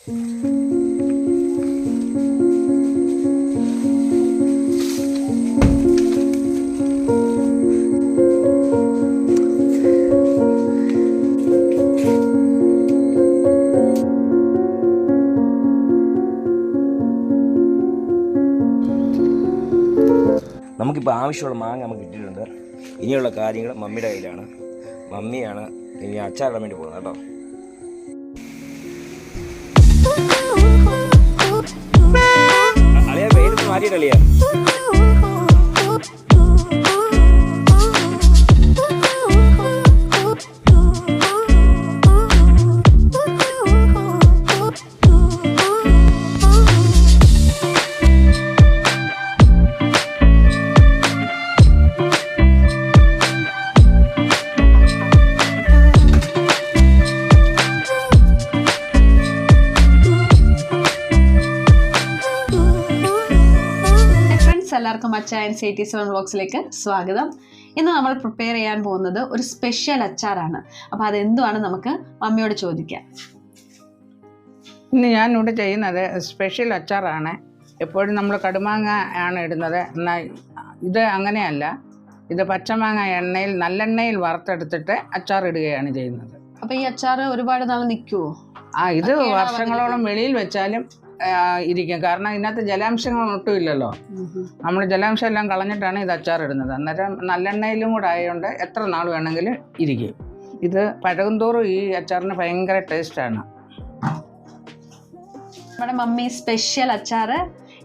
നമുക്കിപ്പോൾ ആവശ്യമുള്ള മാങ്ങ നമുക്ക് കിട്ടിയിട്ടുണ്ട്. ഇനിയുള്ള കാര്യങ്ങൾ മമ്മിയുടെ കയ്യിലാണ്. മമ്മിയാണ് ഇനി അച്ചാറിടാൻ വേണ്ടി പോകുന്നത് കേട്ടോ. അളിയ എല്ലാവർക്കും അച്ചായൻസ് എയ്റ്റി സെവൻ ബോക്സിലേക്ക് സ്വാഗതം. ഇന്ന് നമ്മൾ പ്രിപ്പയർ ചെയ്യാൻ പോകുന്നത് ഒരു സ്പെഷ്യൽ അച്ചാറാണ്. അപ്പോൾ അതെന്തുവാണ് നമുക്ക് മമ്മിയോട് ചോദിക്കാം. ഇന്ന് ഞാനിവിടെ ചെയ്യുന്നത് സ്പെഷ്യൽ അച്ചാറാണ്. എപ്പോഴും നമ്മൾ കടുമാങ്ങ ആണ് ഇടുന്നത്. എന്നാൽ ഇത് അങ്ങനെയല്ല. ഇത് പച്ചമാങ്ങ എണ്ണയിൽ നല്ലെണ്ണയിൽ വറുത്തെടുത്തിട്ട് അച്ചാർ ഇടുകയാണ് ചെയ്യുന്നത്. അപ്പോൾ ഈ അച്ചാർ ഒരുപാട് നാൾ നിൽക്കുമോ ആ ഇത് വർഷങ്ങളോളം വെളിയിൽ വെച്ചാലും ഇരിക്കും. കാരണം ഇതിനകത്ത് ജലാംശങ്ങൾ ഒട്ടും ഇല്ലല്ലോ. നമ്മൾ ജലാംശം എല്ലാം കളഞ്ഞിട്ടാണ് ഇത് അച്ചാർ ഇടുന്നത്. അന്നേരം നല്ലെണ്ണയിലും കൂടെ ആയതുകൊണ്ട് എത്ര നാൾ വേണമെങ്കിലും ഇരിക്കും. ഇത് പഴകുന്തോറും ഈ അച്ചാറിന് ഭയങ്കര ടേസ്റ്റാണ്. നമ്മുടെ മമ്മി സ്പെഷ്യൽ അച്ചാർ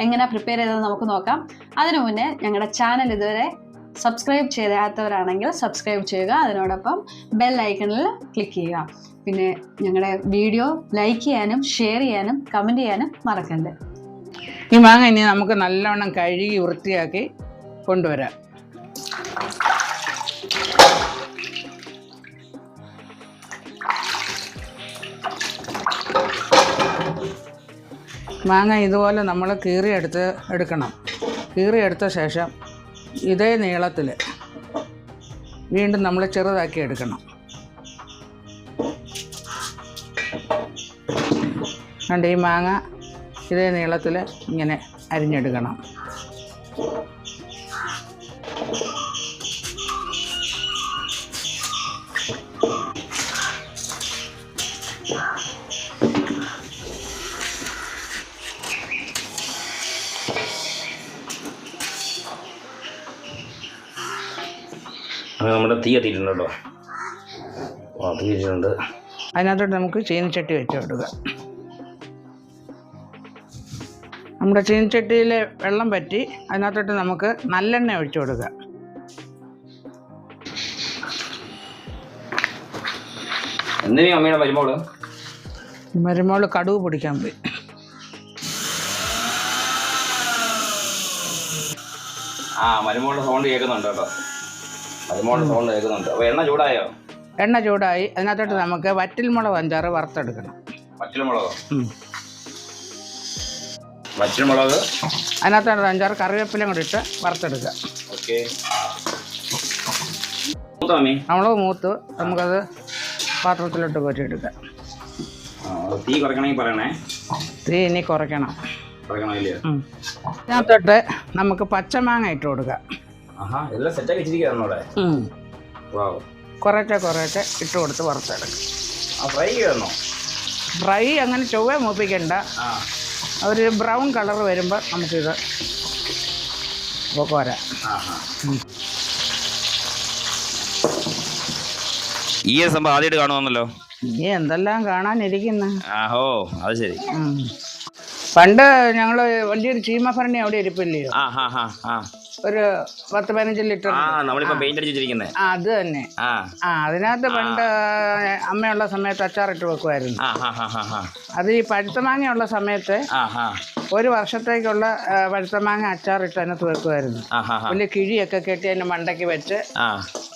എങ്ങനെ പ്രിപ്പയർ ചെയ്തത് നമുക്ക് നോക്കാം. അതിനു മുന്നേ ഞങ്ങളുടെ ചാനൽ ഇതുവരെ സബ്സ്ക്രൈബ് ചെയ്യാത്തവരാണെങ്കിൽ സബ്സ്ക്രൈബ് ചെയ്യുക. അതിനോടൊപ്പം ബെൽ ഐക്കണിൽ ക്ലിക്ക് ചെയ്യുക. പിന്നെ ഞങ്ങളുടെ വീഡിയോ ലൈക്ക് ചെയ്യാനും ഷെയർ ചെയ്യാനും കമന്റ് ചെയ്യാനും മറക്കണ്ട് ഈ മാങ്ങ ഇനി നമുക്ക് നല്ലവണ്ണം കഴുകി വൃത്തിയാക്കി കൊണ്ടുവരാം. മാങ്ങ ഇതുപോലെ നമ്മൾ കീറിയെടുത്ത് എടുക്കണം. കീറിയെടുത്ത ശേഷം ഇതേ നീളത്തിൽ വീണ്ടും നമ്മൾ ചെറുതാക്കി എടുക്കണം. കണ്ട് ഈ മാങ്ങ ഇതേ നീളത്തിൽ ഇങ്ങനെ അരിഞ്ഞെടുക്കണം. അങ്ങനെ നമ്മുടെ തീ എത്തിയിട്ടുണ്ട് കേട്ടോ. ആ തീ എത്തിയിട്ടുണ്ട് അതിനകത്തോട്ട് നമുക്ക് ചീനച്ചട്ടി വെച്ച് കൊടുക്കുക നമ്മുടെ ചീനച്ചട്ടിയിൽ വെള്ളം പറ്റി അതിനകത്തോട്ട് നമുക്ക് നല്ലെണ്ണ ഒഴിച്ചു കൊടുക്കുക. എന്തിനാ അമ്മയുടെ വരുമ്പോൾ മരുമോൾ കടുവ് പൊടിക്കാൻ പോയി. ആ മരുമോളുടെ സൗണ്ട് കേൾക്കുന്നുണ്ട് കേട്ടോ. മരുമോളുടെ സൗണ്ട് കേൾക്കുന്നുണ്ട്. അപ്പോൾ എണ്ണ ചൂടായോ? എണ്ണ ചൂടായി. അതിനകത്തോട്ട് നമുക്ക് വറ്റിൽമുളക് അഞ്ചാറ് വറുത്തെടുക്കണം. വറ്റൽമുളകോ? ഉം. വറ്റൽമുളക് അതിനകത്തോട്ട് അഞ്ചാറ് കറിവേപ്പിലയും കൂടി ഇട്ട് വറുത്തെടുക്കുക. ഓക്കെ. മുളക് മൂത്ത് നമുക്കത് പാത്രത്തിലോട്ട് കോരിയെടുക്കാം തീ കുറയ്ക്കണമെങ്കിൽ പറയണേ. തീ ഇനി കുറയ്ക്കണം. ഇതിനകത്തോട്ട് നമുക്ക് പച്ചമാങ്ങ ഇട്ട് കൊടുക്കാം കുറേശ്ശെ കുറേശ്ശെ ഇട്ട് കൊടുത്ത് വറുത്തെടുക്കും ഫ്രൈ അങ്ങനെ ചൊവ്വേ മൂപ്പിക്കണ്ട. ഒരു ബ്രൗൺ കളർ വരുമ്പോൾ നമുക്കിത് ആഹാ. ഈ സംഭവം ആദ്യമായിട്ട് കാണുവാണല്ലോ ഇനി എന്തെല്ലാം കാണാനിരിക്കുന്നു. ആഹോ അത് ശരി. പണ്ട് ഞങ്ങൾ വലിയൊരു ചീമഭരണി അവിടെ ഇരിപ്പില്ലയോ? ആ ഹാ ഹാ. ആ ഒരു പത്ത് പതിനഞ്ച് ലിറ്റർ ആ നമ്മളിപ്പോ പെയിന്റ് അടിച്ചിരിക്കുന്നത് ആ അത് തന്നെ. ആ. ആ അതിനകത്ത് പണ്ട് അമ്മയുള്ള സമയത്ത് അച്ചാറിട്ട് വെക്കുമായിരുന്നു. ആ ഹാ ഹാ ഹാ ഹാ. അത് ഈ പഴുത്ത മാങ്ങയുള്ള സമയത്ത് ആ ഹാ. ഒരു വർഷത്തേക്കുള്ള ആ, പഴുത്ത മാങ്ങ അച്ചാറിട്ട് അതിനകത്ത് വെക്കുമായിരുന്നു. ആ ഹാ ഹാ. വലിയ കിഴിയൊക്കെ കെട്ടി അതിന്റെ മണ്ടയ്ക്ക് വെച്ച് ആ.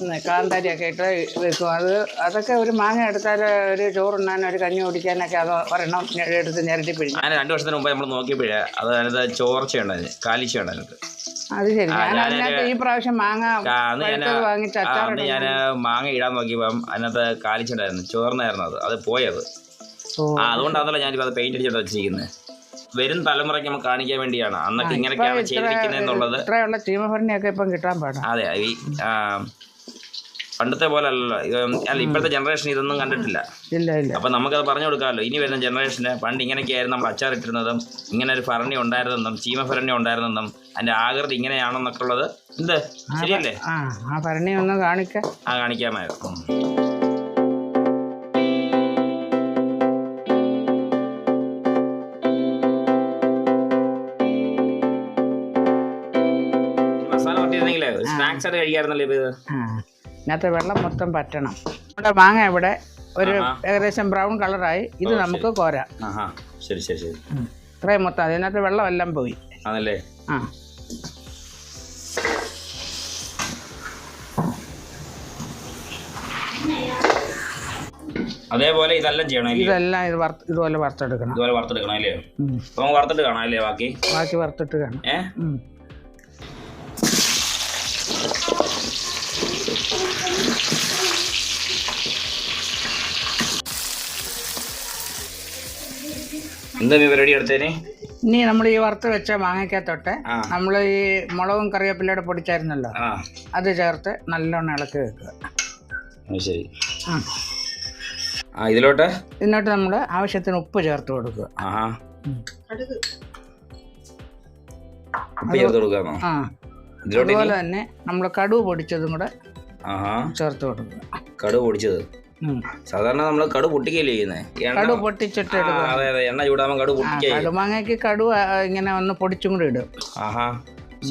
ഉം, കാന്താരിയൊക്കെ ഇട്ട് വെക്കും. അത് അതൊക്കെ ഒരു മാങ്ങ എടുത്താൽ ഒരു ചോറുണ്ണാൻ ഒരു കഞ്ഞി കുടിക്കാനൊക്കെ അത് ഒരെണ്ണം ഞ- എടുത്ത് ഞെരട്ടി പിഴിഞ്ഞു. രണ്ടു വർഷത്തിന് മുമ്പ് നമ്മൾ നോക്കിയപ്പോഴേ അത് അതിനകത്ത് ചോർച്ചയുണ്ട് ഉണ്ടായിരുന്നു കാലിച്ച ഉണ്ടായിരുന്നു അത് ശരി. ഞാൻ അതിനകത്ത് ഈ പ്രാവശ്യം മാങ്ങ വാങ്ങിച്ച് അന്ന് ഞാൻ മാങ്ങ ഇടാൻ നോക്കിയപ്പം അതിനകത്ത് കാലിച്ചുണ്ടായിരുന്നു ചോർന്നായിരുന്നു അത്. അത് പോയത്. ആ അതുകൊണ്ടാണല്ലോ ഞാനിപ്പോൾ അത് പെയിന്റ് അടിച്ചിട്ട് വെച്ചിരിക്കുന്നത് വരും തലമുറയ്ക്ക് നമുക്ക് കാണിക്കാൻ വേണ്ടിയാണ്. അന്നൊക്കെ ഇങ്ങനെയൊക്കെയാണ് ചെയ്തിരിക്കുന്നത് എന്നുള്ളത്. ഇത്രയുള്ള ചീമഭരണിയൊക്കെ ഇപ്പം കിട്ടാൻ പാടാ. അതെ ഈ പണ്ടത്തെ പോലെ അല്ലല്ലോ അല്ല ഇപ്പോഴത്തെ ജനറേഷൻ ഇതൊന്നും കണ്ടിട്ടില്ല. ഇല്ല ഇല്ല. അപ്പം നമുക്കത് പറഞ്ഞു കൊടുക്കാമല്ലോ. ഇനി വരുന്ന ജനറേഷന് പണ്ട് ഇങ്ങനെയൊക്കെയായിരുന്നു നമ്മൾ അച്ചാറിട്ടിരുന്നതും ഇങ്ങനെ ഒരു ഭരണി ഉണ്ടായിരുന്നെന്നും ചീമഭരണി ഉണ്ടായിരുന്നെന്നും അതിന്റെ ആകൃതി ഇങ്ങനെയാണെന്നൊക്കെ ഉള്ളത് എന്ത് ശരിയല്ലേ? ആ ഭരണി ഒന്ന് കാണിക്ക. ആ കാണിക്കാമായിരുന്നു. സ്നാക്സ് ആയിട്ട് കഴിക്കാറുന്നല്ലോ ഇത്. ഇതിനകത്ത് വെള്ളം മൊത്തം പറ്റണം. നമ്മുടെ മാങ്ങ ഇവിടെ ഒരു ഏകദേശം ബ്രൗൺ കളറായി. ഇത് നമുക്ക് കോരാം. ആഹാ. ശരി ശരി ശരി. ഇത്രയും മൊത്തം. അതിനകത്ത് വെള്ളം എല്ലാം പോയി. ആണല്ലേ? ആ. അതേപോലെ ഇതെല്ലാം ചെയ്യണം ഇതെല്ലാം ഇത് വറുത്ത് ഇതുപോലെ വറുത്തെടുക്കണം. ഇതുപോലെ വറുത്തെടുക്കണം അല്ലേ. അപ്പൊ വറുത്തിട്ട് കാണാം അല്ലേ ബാക്കി? ബാക്കി വറുത്തിട്ട് കാണാം. ഏ? എന്താ പരിപാടി എടുത്തേനെ ഇനി നമ്മൾ ഈ വറുത്ത് വെച്ച മാങ്ങയ്ക്കകത്തോട്ട്. നമ്മൾ ഈ മുളകും കറിവേപ്പിലയുടെ പൊടിച്ചായിരുന്നല്ലോ. അത് ചേർത്ത് നല്ലോണം ഇളക്കി വെക്കുക. ശരി. ആ. ഇതിലോട്ട്? എന്നിട്ട് നമ്മൾ ആവശ്യത്തിന് ഉപ്പ് ചേർത്ത് കൊടുക്കുക. ഇതിലോട്ട് അതുപോലെ തന്നെ നമ്മൾ കടുവ് പൊടിച്ചതും കൂടെ ചേർത്ത് കൊടുക്കുക കടു പൊടിച്ചത്. സാധാരണ നമ്മൾ കടു പൊട്ടിക്കല്ലേ ചെയ്യുന്നത് കടു പൊട്ടിച്ചിട്ട് അതെ അതെ. എണ്ണ ചൂടാകുമ്പോൾ കടു പൊട്ടിക്കുക പൊട്ടിക്കേ കടുമാങ്ങയ്ക്ക് കടുവ ഇങ്ങനെ ഒന്ന് പൊടിച്ചും കൂടി ഇടും. ആഹാ.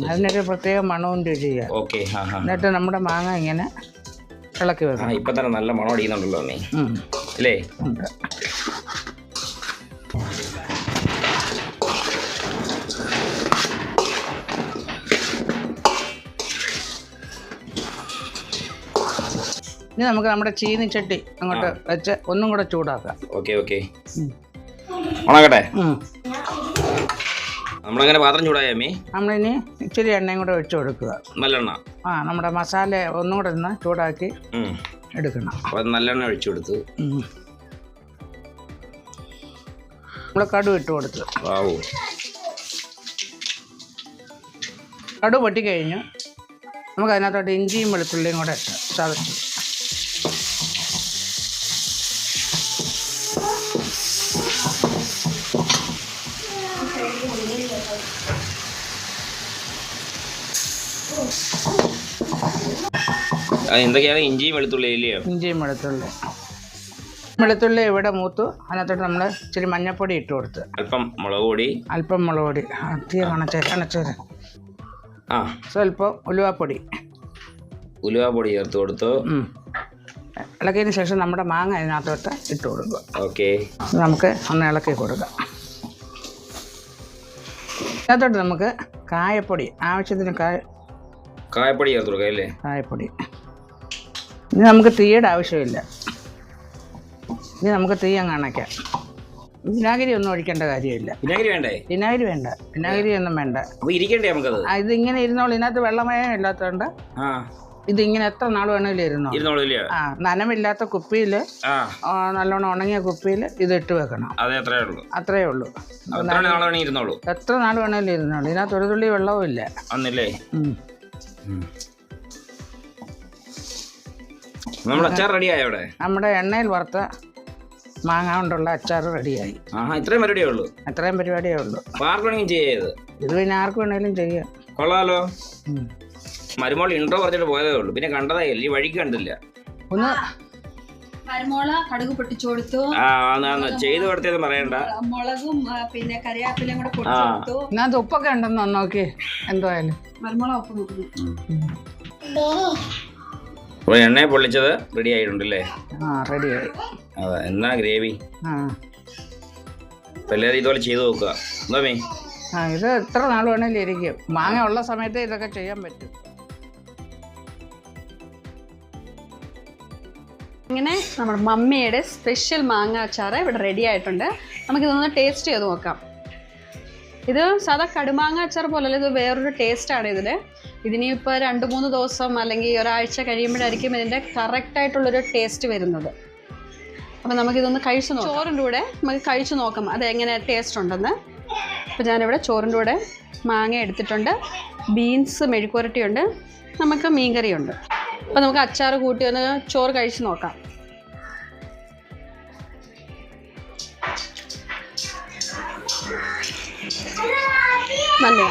അതിനൊരു പ്രത്യേക മണവും രുചിയാണ് ഓക്കെ എന്നിട്ട് നമ്മുടെ മാങ്ങ ഇങ്ങനെ ഇളക്കി വെക്കണം. ഇപ്പൊ തന്നെ നല്ല മണം അടിക്കുന്നുണ്ടല്ലോ നീ അല്ലേ? ഇനി നമുക്ക് നമ്മുടെ ചീനി ചട്ടി അങ്ങോട്ട് വെച്ച് ഒന്നും കൂടെ ചൂടാക്കാം. Okay okay. ഉണക്കട്ടെ. നമ്മളങ്ങനെ പാത്രം ചൂടായാമേ നമ്മളിനി ഇച്ചിരി എണ്ണയും കൂടെ ഒഴിച്ചു കൊടുക്കുക. നല്ലെണ്ണ? ആ നമ്മുടെ മസാല ഒന്നും കൂടെ ഒന്ന് ചൂടാക്കി എടുക്കണം. അപ്പൊ നല്ലെണ്ണ ഒഴിച്ചു കൊടുത്തു. നമ്മൾ കടു ഇട്ട് കൊടുത്തു. വാവു. കടു പൊട്ടിക്കഴിഞ്ഞു. നമുക്ക് അതിനകത്തോട്ട് ഇഞ്ചിയും വെളുത്തുള്ളിയും കൂടെ ഇട്ട് ചതച്ചു. എന്തൊക്കെയാണ്? ഇഞ്ചിയും വെളുത്തുള്ളി ഇല്ലയോ? ഇഞ്ചിയും വെളുത്തുള്ളി. വെളുത്തുള്ളി ഇവിടെ മൂത്തു? അതിനകത്തോട്ട് നമ്മൾ ഇച്ചിരി മഞ്ഞപ്പൊടി ഇട്ട് കൊടുത്ത്. അല്പം മുളക് പൊടി. അല്പം മുളക് പൊടി. തീ ആ. സ്വല്പം ഉലുവാപ്പൊടി. ഉലുവാപ്പൊടി പൊടി ചേർത്ത് കൊടുത്തു. ഇളക്കിയതിന് ശേഷം നമ്മുടെ മാങ്ങ അതിനകത്തോട്ട് ഇട്ട് കൊടുക്കുക. ഓക്കെ. നമുക്ക് ഒന്ന് ഇളക്കി കൊടുക്കാം. അതിനകത്തോട്ട് നമുക്ക് കായപ്പൊടി. ആവശ്യത്തിന് കായ കായപ്പൊടി ചേർത്ത് കൊടുക്കാം അല്ലേ? കായപ്പൊടി. ഇനി നമുക്ക് തീയുടെ ആവശ്യമില്ല. ഇനി നമുക്ക് തീ അങ്ങ് അണയ്ക്കാം. വിനാഗിരി ഒന്നും ഒഴിക്കേണ്ട കാര്യമില്ല. വിനാഗിരി വേണ്ടേ? വിനാഗിരി വേണ്ട. വിനാഗിരി ഒന്നും വേണ്ട. അപ്പൊ ഇരിക്കണ്ടേ നമുക്കത്? ആ, ഇതിങ്ങനെ ഇരുന്നോളൂ. ഇതിനകത്ത് വെള്ളമയം ഇല്ലാത്തതുകൊണ്ട് ആ. ഇതിങ്ങനെ എത്ര നാൾ വേണമെങ്കിലും ഇരുന്നോ ആ നനമില്ലാത്ത കുപ്പിയിൽ ആ. നല്ലോണം ഉണങ്ങിയ കുപ്പിയിൽ ഇത് ഇട്ട് വെക്കണം. അതെ അത്രേ ഉള്ളൂ. അത്രയേ ഉള്ളൂ. അത്ര നാളെ വേണമെങ്കിൽ ഇരുന്നോളൂ. എത്ര നാൾ വേണമെങ്കിലും ഇരുന്നോളൂ. ഇതിനകത്ത് ഒരു തുള്ളി വെള്ളവും ഇല്ല. അന്നില്ലേ ഉം. നമ്മുടെ അച്ചാർ റെഡിയായോ അവിടെ? നമ്മുടെ എണ്ണയിൽ വറുത്ത മാങ്ങ കൊണ്ടുള്ള അച്ചാർ റെഡിയായി. ആഹാ ഇത്രയും പരിപാടിയേ ഉള്ളൂ? അത്രയും പരിപാടിയേ ഉള്ളൂ. അപ്പൊ ആർക്ക് ചെയ്യത് ഇത്? പിന്നെ ആർക്ക് വേണമെങ്കിലും ചെയ്യാം. കൊള്ളാലോ. ഉം. മരുമോൾ ഇൻട്രോ പറഞ്ഞിട്ട് പോയതേ ഉള്ളൂ. പിന്നെ കണ്ടതേ ഇല്ല ഈ വഴിക്ക് കണ്ടില്ല. ഒന്ന് മരുമോള കടുക് പൊട്ടിച്ചു കൊടുത്തു. ആ ചെയ്ത് കൊടുത്തത് പറയണ്ട. മുളകും ആ, പിന്നെ കറിവേപ്പിലയും കൂടെ ആ. പൊട്ടിച്ചു കൊടുത്തു. ഇതിനകത്ത് ഉപ്പൊക്കെ ഉണ്ടെന്ന് നോക്കി എന്തായാലും. മരുമോള ഉപ്പ് നോക്കുന്നു അപ്പോൾ എണ്ണയെ പൊള്ളിച്ചത് റെഡി ആയിട്ടുണ്ടല്ലേ? ആ റെഡിയായി അതെ എന്നാ ഗ്രേവി? ആ. അപ്പോൾ എല്ലാവരും ഇതുപോലെ ചെയ്ത് നോക്കുക. എന്താ മീ? ആ ഇത് എത്ര നാൾ വേണമെങ്കിലും ഇരിക്കും. മാങ്ങ ഉള്ള സമയത്ത് ഇതൊക്കെ ചെയ്യാൻ പറ്റും. ഇങ്ങനെ നമ്മുടെ മമ്മിയുടെ സ്പെഷ്യൽ മാങ്ങ അച്ചാർ ഇവിടെ റെഡി ആയിട്ടുണ്ട്. നമുക്കിതൊന്ന് ടേസ്റ്റ് ചെയ്ത് നോക്കാം. ഇത് സാധാ കടുമാങ്ങ അച്ചാർ പോലല്ല ഇത് വേറൊരു ടേസ്റ്റാണ് ഇതിന് ഇതിനിപ്പോൾ രണ്ട് മൂന്ന് ദിവസം അല്ലെങ്കിൽ ഒരാഴ്ച കഴിയുമ്പോഴായിരിക്കും ഇതിന്റെ കറക്റ്റായിട്ടുള്ളൊരു ടേസ്റ്റ് വരുന്നത്. അപ്പം നമുക്കിതൊന്ന് കഴിച്ച് നോക്കാം. ചോറിന്റെ കൂടെ നമുക്ക് കഴിച്ച് നോക്കാം. അത് എങ്ങനെ ടേസ്റ്റ് ഉണ്ടെന്ന്. അപ്പോൾ ഞാനിവിടെ ചോറിന്റെ കൂടെ മാങ്ങ എടുത്തിട്ടുണ്ട്. ബീൻസ് മെഴുക്കുരട്ടിയുണ്ട് നമുക്ക് മീൻകറിയുണ്ട്. അപ്പോൾ നമുക്ക് അച്ചാർ കൂട്ടി ഒന്ന് ചോറ് കഴിച്ച് നോക്കാം. നല്ല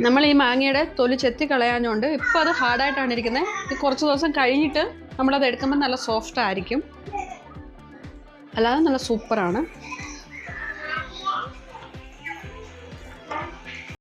നമ്മൾ ഈ മാങ്ങയുടെ തൊലി ചെത്തി കളയാഞ്ഞുകൊണ്ട് ഇപ്പോൾ അത് ഹാർഡായിട്ടാണ് ഇരിക്കുന്നത്. ഇത് കുറച്ച് ദിവസം കഴിഞ്ഞിട്ട് നമ്മളത് എടുക്കുമ്പോൾ നല്ല സോഫ്റ്റ് ആയിരിക്കും. അല്ലാതെ നല്ല സൂപ്പറാണ്.